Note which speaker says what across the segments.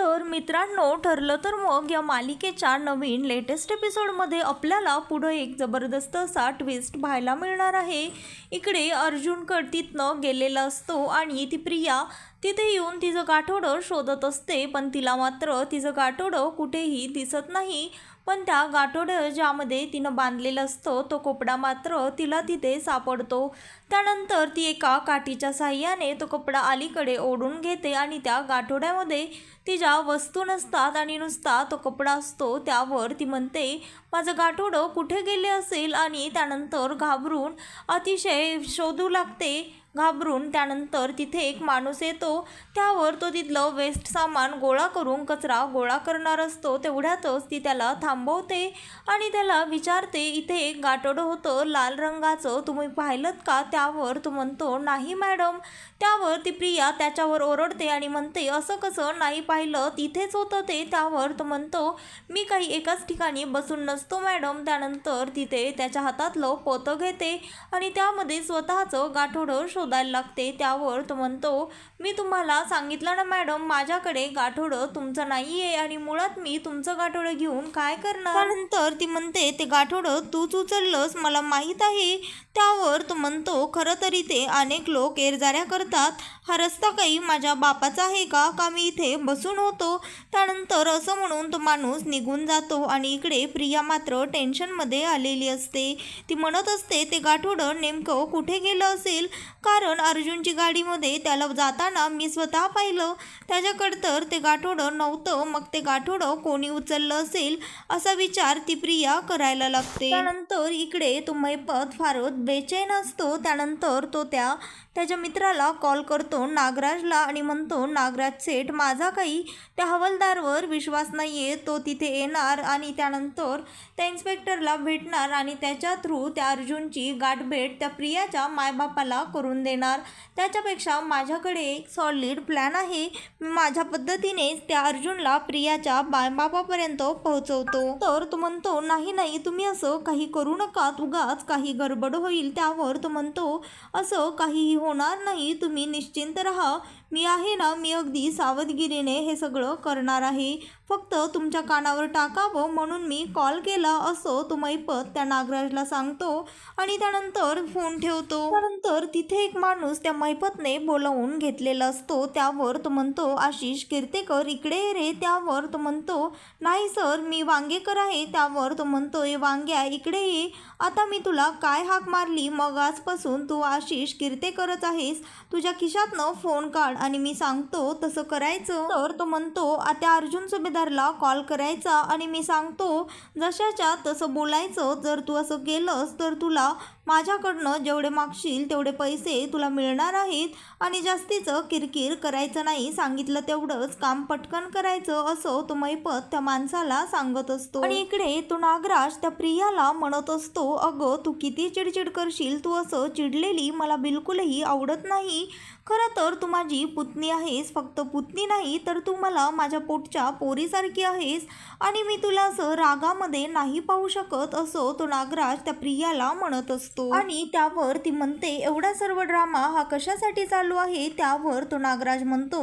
Speaker 1: तर मित्रांनो ठरलं तर मग या मालिकेच्या नवीन लेटेस्ट एपिसोडमध्ये आपल्याला पुढं एक जबरदस्त असा ट्विस्ट पाहायला मिळणार आहे. इकडे अर्जुन तिथनं गेलेला असतो आणि ती प्रिया तिथे येऊन तिचं गाठोडं शोधत असते पण तिला मात्र तिचं गाठोडं कुठेही दिसत नाही. पण त्या गाठोडं ज्यामध्ये तिनं बांधलेलं असतं तो कोपडा मात्र तिला तिथे सापडतो. त्यानंतर ती एका काठीच्या साह्याने तो कपडा अलीकडे ओढून घेते आणि त्या गाठोड्यामध्ये तिच्या वस्तू नसतात आणि नुसता तो कपडा असतो त्यावर ती म्हणते माझं गाठोडं कुठे गेले असेल? आणि त्यानंतर घाबरून अतिशय शोधू लागते. घाबरून त्यानंतर तिथे एक माणूस येतो. त्यावर तो तिथलं वेस्ट सामान गोळा करून कचरा गोळा करणार असतो. तेवढ्यातच ती त्याला थांबवते आणि त्याला विचारते इथे एक गाठोडं होतं लाल रंगाचं. तुम्ही पाहिलं का त्या त्यावर तो म्हणतो नाही मॅडम. त्यावर ती प्रिया त्याच्यावर ओरडते आणि म्हणते असं कसं? नाही पाहिलं तिथेच होतं ते. त्यावर तो म्हणतो मी काही एकाच ठिकाणी बसून नसतो मॅडम. त्यानंतर तिथे त्याच्या हातातलं पोतं घेते आणि त्यामध्ये स्वतःचं गाठोडं शोधायला लागते. त्यावर तो म्हणतो मी तुम्हाला सांगितलं ना मॅडम माझ्याकडे गाठोडं तुमचं नाही आहे आणि मुळात मी तुमचं गाठोडं घेऊन काय करणार? त्यानंतर ती म्हणते ते गाठोडं तूच उचललंस मला माहीत आहे. त्यावर तो म्हणतो खरं तरी ते अनेक लोक एरजाऱ्या करतात. हा रस्ता काही माझ्या बापाचा आहे का? का मी इथे बसून होतो? त्यानंतर असं म्हणून तो माणूस निघून जातो आणि इकडे प्रिया मात्र टेन्शनमध्ये आलेली असते. ती म्हणत असते ते गाठोडं नेमकं कुठे गेलं असेल? कारण अर्जुनची गाडीमध्ये त्याला जाताना मी स्वतः पाहिलं. त्याच्याकडं तर ते गाठोडं नव्हतं. मग ते गाठोडं कोणी उचललं असेल? असा विचार ती प्रिया करायला लागते. त्यानंतर इकडे तो मैपत फारच बेचैन असतो. त्यानंतर तो त्या त्याच्या मित्राला कॉल करतो नागराजला आणि म्हणतो नागराज सेठ माझा काही त्या हवालदारवर विश्वास नाही आहे तो तिथे येणार आणि त्यानंतर त्या इन्स्पेक्टरला भेटणार आणि त्याच्या थ्रू त्या अर्जुनची गाठभेट त्या प्रियाच्या मायबापाला करून देणार. त्याच्यापेक्षा माझ्याकडे एक सॉलिड प्लॅन आहे. मी माझ्या पद्धतीनेच त्या अर्जुनला प्रियाच्या मायबापापर्यंत पोहोचवतो. तर तो म्हणतो नाही नाही तुम्ही असं काही करू नका. उगाच काही गडबड होईल त्यावर. तो म्हणतो असं काहीही होणार नाही. तुम्ही निश्चिंत राहा. मी आहे ना मी अगदी सावधगिरीने हे सगळं करणार आहे. फक्त तुमच्या कानावर टाकावं म्हणून मी कॉल केला असो तो मैपत त्या नागराजला सांगतो आणि त्यानंतर फोन ठेवतो. त्यानंतर तिथे एक माणूस त्या मैपतने बोलावून घेतलेला असतो. त्यावर तो म्हणतो आशिष कीर्तेकर इकडे रे. त्यावर तो म्हणतो नाही सर मी वांगेकर आहे. त्यावर तो म्हणतो म्हणतोय वांग्या इकडे ये. आता मी तुला काय हाक मारली? मग आजपासून तू आशिष कीर्तेकरच आहेस. तुझ्या खिशातनं फोन काढ. आणि मी सांगतो तसं करायचं. तर तो म्हणतो आता अर्जुन सुभेदारला कॉल करायचा आणि मी सांगतो जशाच्या तसं बोलायचं जर तू असं केलंस तर तुला माझ्याकडनं जेवढे मागशील तेवढे पैसे तुला मिळणार आहेत आणि जास्तीचं किरकिर करायचं नाही सांगितलं तेवढंच काम पटकन करायचं असं तो मैपत त्या माणसाला सांगत असतो. आणि इकडे तो नागराज त्या प्रियाला म्हणत असतो अगं तू किती चिडचिड करशील? तू असं चिडलेली मला बिलकुलही आवडत नाही. खरं तर तू माझी पुतणी आहेस फक्त पुतणी नाही तर तू मला माझ्या पोटच्या पोरीसारखी आहेस आणि मी तुला असं रागामध्ये नाही पाहू शकत असं तो नागराज त्या प्रियाला म्हणत असतो. आणि त्यावर ती म्हणते एवढा सर्व ड्रामा हा कशासाठी चालू आहे? त्यावर तो नागराज म्हणतो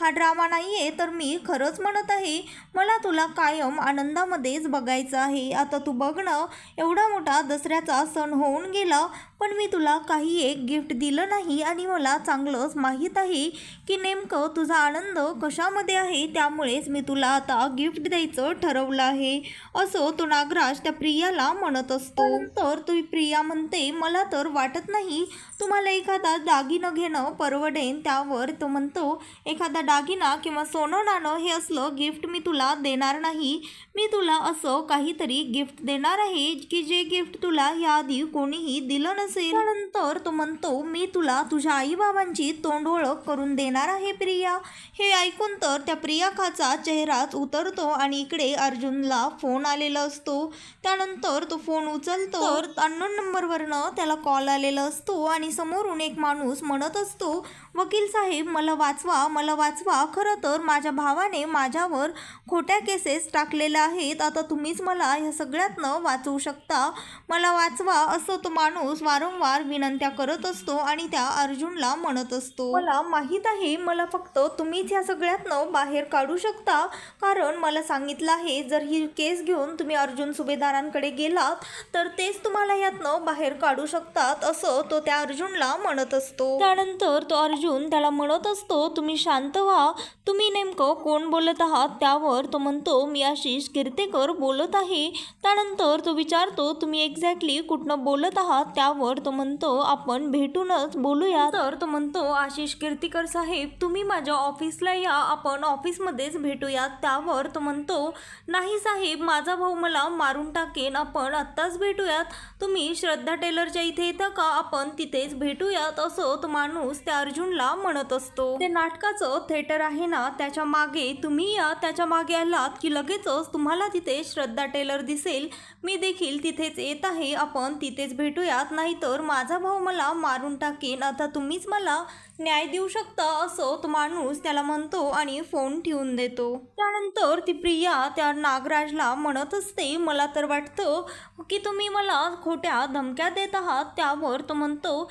Speaker 1: हा ड्रामा नाही आहे तर मी खरंच म्हणत आहे मला तुला कायम आनंदामध्येच बघायचं आहे. आता तू बघणं एवढा मोठा दसऱ्याचा सण होऊन गेला पण मी तुला काही एक गिफ्ट दिलं नाही आणि मला चांगलंच माहीत आहे की नेमकं तुझा आनंद कशामध्ये आहे त्यामुळेच मी तुला आता गिफ्ट द्यायचं ठरवलं आहे असं तो नागराज त्या प्रियाला म्हणत असतो. तर तू प्रिया म्हणते मला तर वाटत नाही तुम्हाला एखादा दागिनं घेणं परवडेन त्यावर तो म्हणतो एखादा दागिना किंवा सोनं नाणं हे असलं गिफ्ट मी तुला देणार नाही. मी तुला असं काहीतरी गिफ्ट देणार आहे की जे गिफ्ट तुला याआधी कोणीही दिलं नसेल. त्यानंतर तो म्हणतो मी तुला तुझ्या आईबाबांची तोंड ओळख करून देणार आहे प्रिया. हे ऐकून तर त्या प्रियाखाचा चेहराच उतरतो आणि इकडे अर्जुनला फोन आलेला असतो. त्यानंतर तो फोन उचलतो. तर अननोन नंबरवरनं त्याला कॉल आलेला असतो आणि समोरून एक माणूस म्हणत असतो वकील साहेब मला वाचवा मला वाचवा. खरं तर माझ्या भावाने माझ्यावर खोट्या केसेस टाकलेल्या आहेत. आता तुम्हीच मला ह्या सगळ्यातनं वाचवू शकता? मला वाचवा असं तो माणूस वारंवार विनंत्या करत असतो आणि त्या अर्जुनला म्हणत असतो. मला माहीत आहे मला फक्त तुम्हीच या सगळ्यातनं बाहेर काढू शकता. कारण मला सांगितलं आहे जर ही केस घेऊन तुम्ही अर्जुन सुभेदारांकडे गेलात तर तेच तुम्हाला यातनं बाहेर काढू शकतात असं तो त्या अर्जुन अर्जुनला म्हणत असतो. त्यानंतर तो अर्जुन त्याला म्हणत असतो तुम्ही शांत व्हा. तुम्ही नेमकं कोण बोलत आहात त्यावर तो म्हणतो मी आशिष कीर्तेकर बोलत आहे त्यानंतर तो विचारतो तुम्ही एक्झॅक्टली कुठनं बोलत आहात त्यावर तो म्हणतो आपण भेटूनच बोलूया तर तो म्हणतो आशिष कीर्तिकर साहेब तुम्ही माझ्या ऑफिसला या. आपण ऑफिसमध्येच भेटूयात त्यावर तो म्हणतो नाही साहेब माझा भाऊ मला मारून टाकेन. आपण आत्ताच भेटूयात. तुम्ही श्रद्धा टेलरच्या इथे येता का? आपण तिथेच भेटूयात असं तो माणूस त्या अर्जुनला म्हणत असतो. ते नाटकाचं थिएटर आहे ना त्याच्यामागे तुम्ही या त्याच्यामागे आलात की लगेचच तुम्हाला तिथे श्रद्धा टेलर दिसेल. मी देखील तिथेच येत आहे आपण तिथेच भेटूयात नाहीतर माझा भाऊ मला मारून टाकेन. आता तुम्हीच मला न्याय देऊ शकता असं तो माणूस त्याला म्हणतो आणि फोन ठेवून देतो. त्यानंतर ती प्रिया त्या नागराजला म्हणत असते मला तर वाटतं की तुम्ही मला खोट्या धमक्या देत आहात. त्यावर तो म्हणतो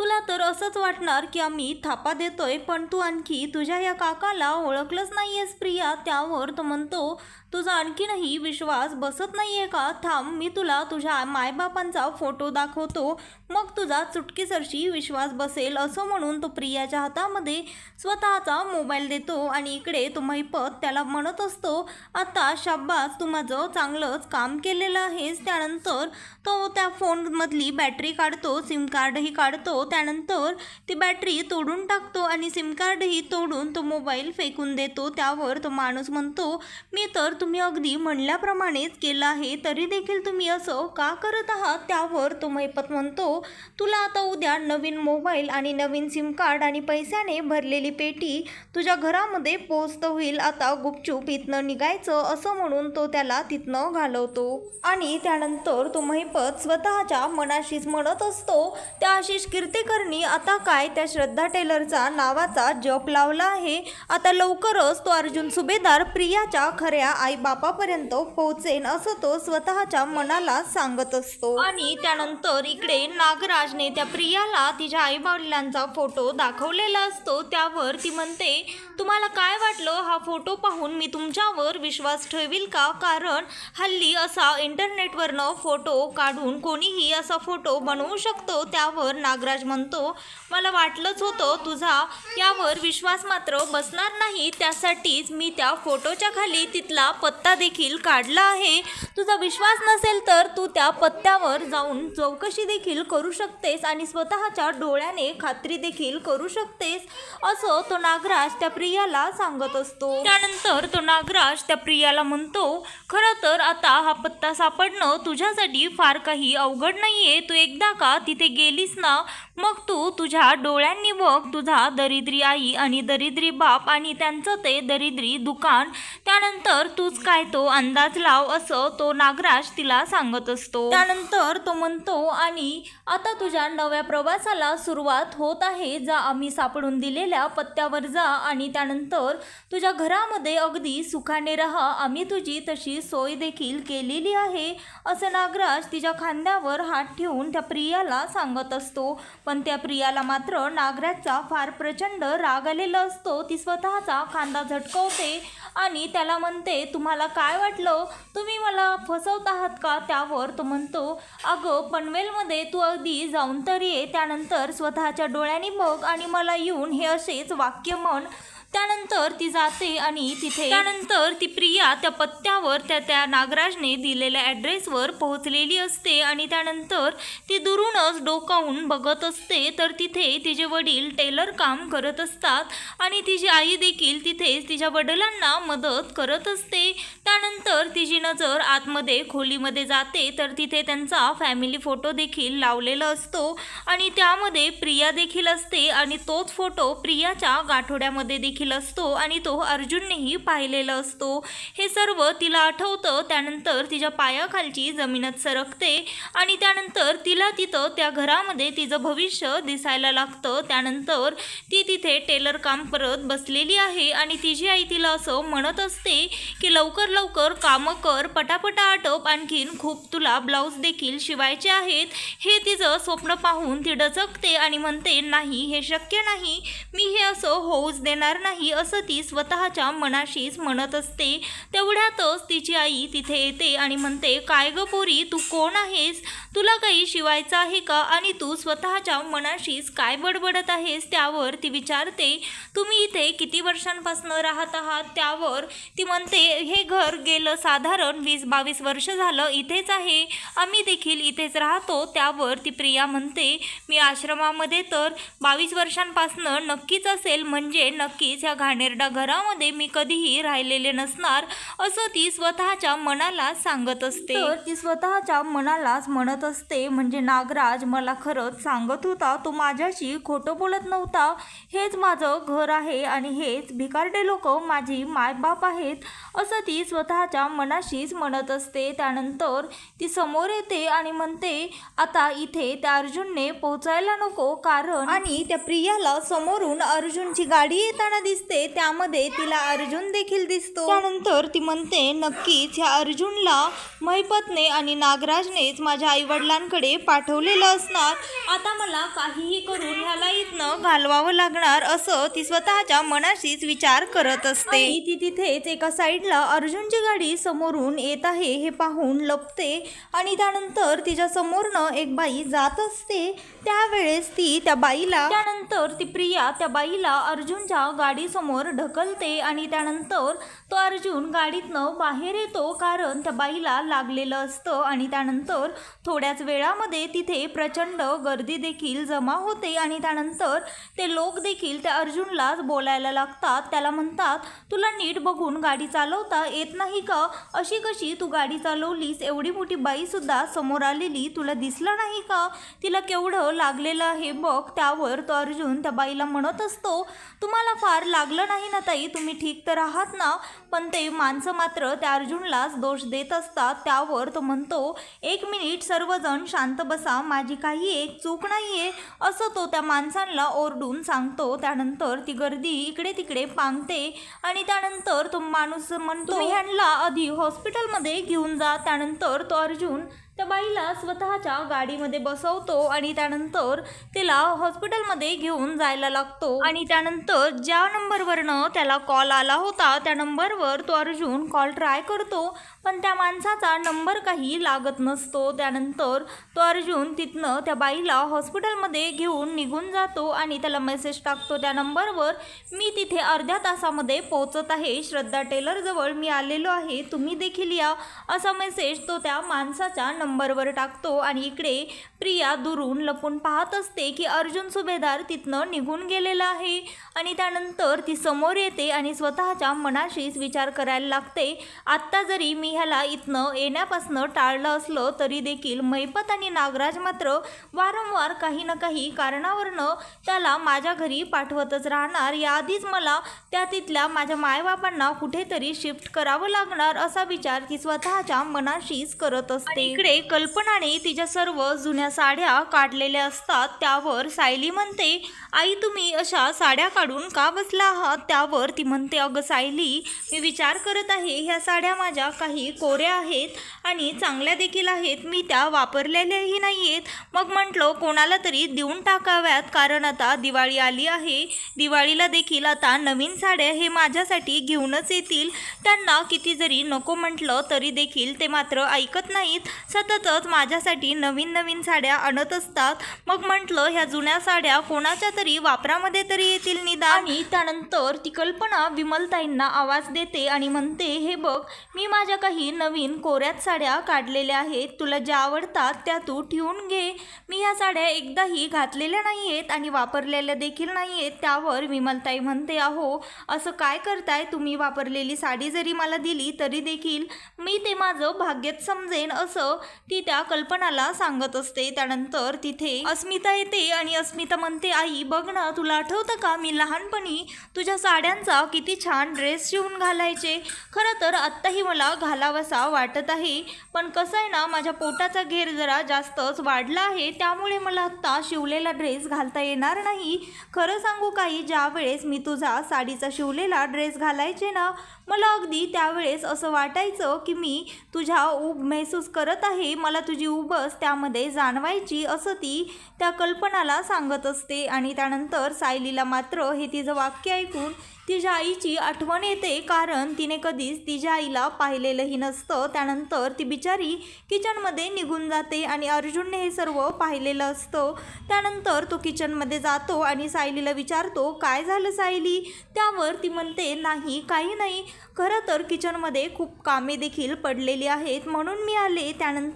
Speaker 1: तुला तर असंच वाटणार की आम्ही थापा देतोय पण तू आणखी तुझ्या या काकाला ओळखलंच नाहीयेस प्रिया. त्यावर तो म्हणतो तुझा आणखीनही विश्वास बसत नाहीये का? थांब मी तुला तुझ्या मायबापांचा फोटो दाखवतो. मग तुझा चुटकीसरशी विश्वास बसेल असं म्हणून तो प्रियाच्या हातामध्ये स्वतःचा मोबाईल देतो आणि इकडे तो महिपत त्याला म्हणत असतो आता शाब्बास तू माझं चांगलंच काम केलेलं आहेस. त्यानंतर तो त्या फोनमधली बॅटरी काढतो सिम कार्डही काढतो त्यानंतर ती बॅटरी तोडून टाकतो आणि सिम कार्डही तोडून तो मोबाईल फेकून देतो. त्यावर तो माणूस म्हणतो मी तर तुम्ही अगदी म्हणल्याप्रमाणेच केलं आहे तरी देखील तुम्ही असं का करत आहात? त्यावर तो महिपत म्हणतो तुला आता उद्या नवीन मोबाईल आणि नवीन सिम कार्ड आणि पैशाने भरलेली पेटी तुझ्या घरामध्ये पोचत होईल. आता गुपचूप इथनं निघायचं असं म्हणून तो त्याला तिथनं घालवतो. आणि त्यानंतर तो महिपत स्वतःच्या मनाशीच म्हणत असतो त्या आशिष कीर्तेकरनी आता काय त्या श्रद्धा टेलरचा नावाचा जप लावला आहे? आता लवकरच तो अर्जुन सुभेदार प्रियाच्या खऱ्या आई बापापर्यंत पोहोचेन असं तो स्वतःच्या मनाला सांगत असतो. आणि त्यानंतर इकडे नागराजने त्या प्रियाला तिच्या आई वडिलांचा फोटो दाखवलेला असतो. त्यावर ती म्हणते तुम्हाला काय वाटलं? हा फोटो पाहून मी तुमच्यावर विश्वास ठेवील का? कारण हल्ली असा इंटरनेटवरनं फोटो काढून कोणीही असा फोटो बनवू शकतो. त्यावर नागराज म्हणतो मला वाटलंच होतं तुझा यावर विश्वास मात्र बसणार नाही त्यासाठीच मी त्या फोटोच्या खाली तिथला पत्ता देखील काढला आहे. तुझा विश्वास नसेल तर तू त्या पत्त्यावर जाऊन चौकशी देखील करू शकतेस आणि स्वतःच्या डोळ्याने खात्री देखील करू शकतेस असं तो नागराज त्या प्रियाला सांगत असतो. त्यानंतर तो नागराज त्या प्रियाला म्हणतो खरं तर आता हा पत्ता सापडणं तुझ्यासाठी फार काही अवघड नाहीये. तू एकदा का तिथे गेलीस ना मग तू तुझ्या डोळ्यांनी बघ तुझा दरिद्री आई आणि दरिद्री बाप आणि त्यांचं ते दरिद्री दुकान. त्यानंतर तूच काय तो अंदाज लाव असं तो नागराज तिला सांगत असतो. त्यानंतर तो म्हणतो आणि आता तुझ्या नव्या प्रवासाला सुरुवात होत आहे. जा आम्ही सापडून दिलेल्या पत्त्यावर जा आणि त्यानंतर तुझ्या घरामध्ये अगदी सुखाने राहा. आम्ही तुझी तशी सोय देखील केलेली आहे. असं नागराज तिच्या खांद्यावर हात ठेवून त्या प्रियाला सांगत असतो. पण त्या प्रियाला मात्र नागराजचा फार प्रचंड राग आलेला असतो. ती स्वतःचा खांदा झटकवते आणि त्याला म्हणते तुम्हाला काय वाटलं? तुम्ही मला फसवत आहात का? त्यावर तो म्हणतो अगं पनवेलमध्ये तू अगदी जाऊन तर ये त्यानंतर स्वतःच्या डोळ्यांनी बघ आणि मला येऊन हे असेच वाक्य म्हण. त्यानंतर ती जाते आणि तिथे त्यानंतर ती प्रिया त्या पत्त्यावर त्या त्या नागराजने दिलेल्या ॲड्रेसवर पोहोचलेली असते आणि त्यानंतर ती दुरूनच डोकावून बघत असते. तर तिथे तिचे वडील टेलर काम करत असतात आणि तिची आई देखील तिथेच तिच्या वडिलांना मदत करत असते. त्यानंतर तिची नजर आतमध्ये खोलीमध्ये जाते. तर तिथे त्यांचा फॅमिली फोटो देखील लावलेला असतो आणि त्यामध्ये प्रिया देखील असते आणि तोच फोटो प्रियाच्या गाठोड्यामध्ये देखील देखील असतो आणि तो अर्जुननेही पाहिलेला असतो. हे सर्व तिला आठवतं त्यानंतर तिच्या पायाखालची जमीनच सरकते आणि त्यानंतर तिला तिथं त्या घरामध्ये तिचं भविष्य दिसायला लागतं. त्यानंतर ती तिथे टेलर काम करत बसलेली आहे आणि तिची आई तिला असं म्हणत असते की लवकर लवकर कामं कर पटापटा आटप आणखीन खूप तुला ब्लाऊज देखील शिवायचे आहेत. हे तिचं स्वप्न पाहून ती डचकते आणि म्हणते नाही हे शक्य नाही. मी हे असं होऊच देणार नाही. नाही असं ती स्वतःच्या मनाशीच म्हणत असते. तेवढ्यातच तिची आई तिथे येते आणि म्हणते काय ग पोरी तू कोण आहेस? तुला काही शिवायचं आहे का? आणि तू स्वतःच्या मनाशीच काय बडबडत आहेस? त्यावर ती विचारते तुम्ही इथे किती वर्षांपासून राहत आहात? त्यावर ती म्हणते हे घर गेलं साधारण वीस बावीस वर्ष झालं इथेच आहे. आम्ही देखील इथेच राहतो. त्यावर ती प्रिया म्हणते मी आश्रमामध्ये तर बावीस वर्षांपासनं नक्कीच असेल. म्हणजे नक्कीच ह्या घाणेरडा घरामध्ये मी कधीही राहिलेले नसणार असं ती स्वतःच्या मनाला सांगत असते. तर ती स्वतःच्या मनालाच म्हणत असते म्हणजे नागराज मला खरंच सांगत होता तो माझ्याशी खोटं बोलत नव्हता. हेच माझं घर आहे आणि हेच भिकारडे लोक माझी मायबाप आहेत. असं ती स्वतःच्या मनाशीच म्हणत असते. त्यानंतर ती समोर येते आणि म्हणते आता इथे त्या अर्जुनने पोहोचायला नको कारण आणि त्या प्रियाला समोरून अर्जुनची गाडी येताना दिसते. त्यामध्ये तिला अर्जुन देखील दिसतो. त्यानंतर ती म्हणते नक्कीच ह्या अर्जुनला महिपतने आणि नागराजनेच माझ्या आईवडिलांकडे पाठवलेलं असणार. आता मला काहीही करून ह्याला इथनं घालवावं लागणार असं ती स्वतःच्या मनाशीच विचार करत असते. ती तिथेच एका साईडला अर्जुनची गाडी समोरून येत आहे हे पाहून लपते आणि त्यानंतर तिच्या समोरनं एक बाई जात असते. त्यावेळेस ती त्या बाईला त्यानंतर ती प्रिया त्या बाईला अर्जुनच्या गाडीसमोर ढकलते आणि त्यानंतर तो अर्जुन गाडीतनं बाहेर येतो कारण त्या बाईला लागलेलं असतं आणि त्यानंतर थोड्याच वेळामध्ये तिथे प्रचंड गर्दी देखील जमा होते आणि त्यानंतर ते लोक देखील त्या अर्जुनलाच बोलायला लागतात. त्याला म्हणतात तुला नीट बघून गाडी चालवता येत नाही का? अशी कशी तू गाडी चालवलीस? एवढी मोठी बाईसुद्धा समोर आलेली तुला दिसलं नाही का? तिला केवढं लागलेलं आहे बघ. त्यावर तो अर्जुन त्या बाईला म्हणत असतो तुम्हाला फार लागलं नाही ना ताई? तुम्ही ठीक तर आहात ना? पण ते माणसं मात्र त्या अर्जुनलाच दोष देत असतात. त्यावर तो म्हणतो एक मिनिट सर्वजण शांत बसा. माझी काही एक चूक नाही आहे असं तो त्या माणसांना ओरडून सांगतो. त्यानंतर ती गर्दी इकडे तिकडे पांगते आणि त्यानंतर तो माणूस म्हणतो ह्यांना आधी हॉस्पिटलमध्ये घेऊन जा. त्यानंतर तो अर्जुन त्या बाईला स्वतःच्या गाडीमध्ये बसवतो आणि त्यानंतर तिला हॉस्पिटलमध्ये घेऊन जायला लागतो. आणि त्यानंतर ज्या नंबरवरनं त्याला कॉल आला होता त्या नंबरवर तो अर्जुन कॉल ट्राय करतो पण त्या माणसाचा नंबर काही लागत नसतो. त्यानंतर तो अर्जुन तिथनं त्या बाईला हॉस्पिटलमध्ये घेऊन निघून जातो आणि त्याला मेसेज टाकतो. त्या नंबरवर मी तिथे अर्ध्या तासामध्ये पोहोचत आहे. श्रद्धा टेलरजवळ मी आलेलो आहे. तुम्ही देखील या असा मेसेज तो त्या माणसाच्या नंबरवर टाकतो आणि इकडे प्रिया दुरून लपून पाहत असते की अर्जुन सुभेदार तिथनं निघून गेलेला आहे. आणि त्यानंतर ती समोर येते आणि स्वतःच्या मनाशीच विचार करायला लागते. आत्ता जरी मी ह्याला इथनं येण्यापासनं टाळलं असलं तरी देखील मैपत आणि नागराज मात्र वारंवार काही ना काही कारणावरनं त्याला माझ्या घरी पाठवतच राहणार. याआधीच मला त्या तिथल्या माझ्या मायबापांना कुठेतरी शिफ्ट करावं लागणार असा विचार ती स्वतःच्या मनाशीच करत असते. इकडे कल्पनाने तिच्या सर्व जुन्या साड्या काढलेल्या असतात. त्यावर सायली म्हणते आई तुम्ही अशा साड्या काढून का बसला आहात? त्यावर ती म्हणते अगं सायली मी विचार करत आहे ह्या साड्या माझ्या काही कोऱ्या आहेत आणि चांगल्या देखील आहेत. मी त्या वापरलेल्याही नाही आहेत मग म्हटलं कोणाला तरी देऊन टाकाव्यात कारण आता दिवाळी आली आहे. दिवाळीला देखील आता नवीन साड्या हे माझ्यासाठी घेऊनच येतील. त्यांना किती जरी नको म्हटलं तरी देखील ते मात्र ऐकत नाहीत. सततच माझ्यासाठी नवीन नवीन साड्या आणत असतात. मग म्हटलं ह्या जुन्या साड्या कोणाच्या तरी वापरामध्ये तरी येतील निदान? आणि त्यानंतर ती कल्पना विमलताईंना आवाज देते आणि म्हणते हे बघ मी माझ्या काही नवीन कोऱ्यात साड्या काढलेल्या आहेत. तुला ज्या आवडतात त्या तू ठेवून घे. मी ह्या साड्या एकदाही घातलेल्या नाही आहेत आणि वापरलेल्या देखील नाही आहेत त्यावर विमलताई म्हणते अहो असं काय करताय? तुम्ही वापरलेली साडी जरी मला दिली तरी देखील मी ते माझं भाग्यच समजेन. असं ती त्या कल्पनाला सांगत असते. त्यानंतर तिथे अस्मिता येते आणि अस्मिता म्हणते आई बघ ना तुला आठवतं का? मी लहानपणी तुझ्या साड्यांचा किती छान ड्रेस शिवून घालायचे. खरं तर आत्ताही मला घालावासा वाटत आहे. पण कसं आहे ना माझ्या पोटाचा घेर जरा जास्तच वाढला आहे. त्यामुळे मला आत्ता शिवलेला ड्रेस घालता येणार नाही. खरं सांगू काही ज्या वेळेस मी तुझा साडीचा शिवलेला ड्रेस घालायचे ना मला अगदी त्यावेळेस असं वाटायचं की मी तुझ्या ऊब महसूस करत आहे. मला तुझी उबस त्यामध्ये जाणवायची असं ती त्या कल्पनाला सांगत असते आणि त्यानंतर सायलीला मात्र हे तिचं वाक्य ऐकून तिच्या आईची आठवण येते. कारण तिने कधीच तिच्या आईला पाहिलेलंही नसतं. त्यानंतर ती बिचारी किचनमध्ये निघून जाते आणि अर्जुनने हे सर्व पाहिलेलं असतं. त्यानंतर तो किचनमध्ये जातो आणि सायलीला विचारतो काय झालं सायली? त्यावर ती म्हणते नाही काही नाही. खरं तर किचनमध्ये खूप कामे देखील पडलेली आहेत. म्हणून मी आले. त्यानंतर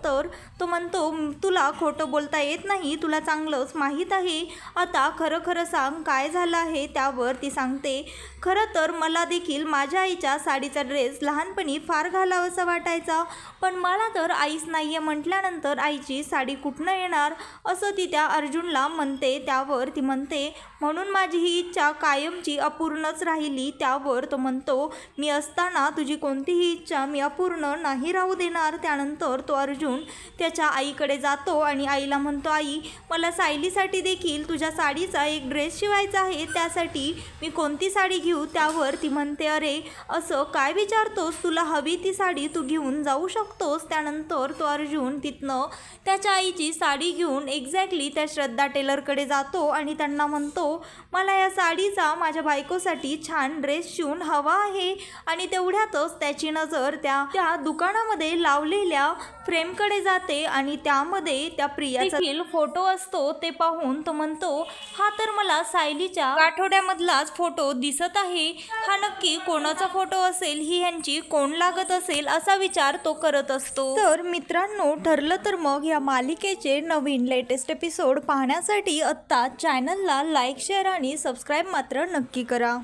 Speaker 1: तो म्हणतो तुला खोटं बोलता येत नाही तुला चांगलंच माहीत आहे. आता खरं खरं सांग काय झालं आहे त्यावर ती सांगते. खरं तर मला देखील माझ्या आईच्या साडीचा ड्रेस लहानपणी फार घालावासा वाटायचा. पण मला तर आईच नाही आहे म्हटल्यानंतर आईची साडी कुठनं येणार? असं ती त्या अर्जुनला म्हणते. त्यावर ती म्हणते म्हणून माझी ही इच्छा कायमची अपूर्णच राहिली. त्यावर तो म्हणतो मी असताना तुझी कोणतीही इच्छा मी अपूर्ण नाही राहू देणार. त्यानंतर तो अर्जुन त्याच्या आईकडे जातो आणि आईला म्हणतो आई मला सायलीसाठी देखील तुझ्या साडीचा एक ड्रेस शिवायचा आहे त्यासाठी मी कोणती साडी घेऊ? त्यावर ती म्हणते अरे असं काय विचारतोस? तुला हवी ती साडी तू घेऊन जाऊ शकतोस. त्यानंतर तो अर्जुन तिथनं त्याच्या आईची साडी घेऊन एक्झॅक्टली त्या श्रद्धा टेलरकडे जातो आणि त्यांना म्हणतो मला या साडीचा माझ्या बायकोसाठी छान ड्रेस शिवून हवा आहे. आणि तेवढ्यातच त्याची नजर त्या त्या दुकानामध्ये लावलेल्या फ्रेम फ्रेमकडे जाते आणि त्यामध्ये त्या प्रियाचा फोटो असतो ते पाहून तो म्हणतो हा तर मला सायलीच्या आठवड्यामधलाच फोटो दिसत आहे. हा नक्की कोणाचा फोटो असेल? ही ह्यांची कोण लागत असेल? असा विचार तो करत असतो. तर मित्रांनो ठरलं तर मग या मालिकेचे नवीन लेटेस्ट एपिसोड पाहण्यासाठी आत्ता चॅनलला लाईक शेअर आणि सबस्क्राईब मात्र नक्की करा.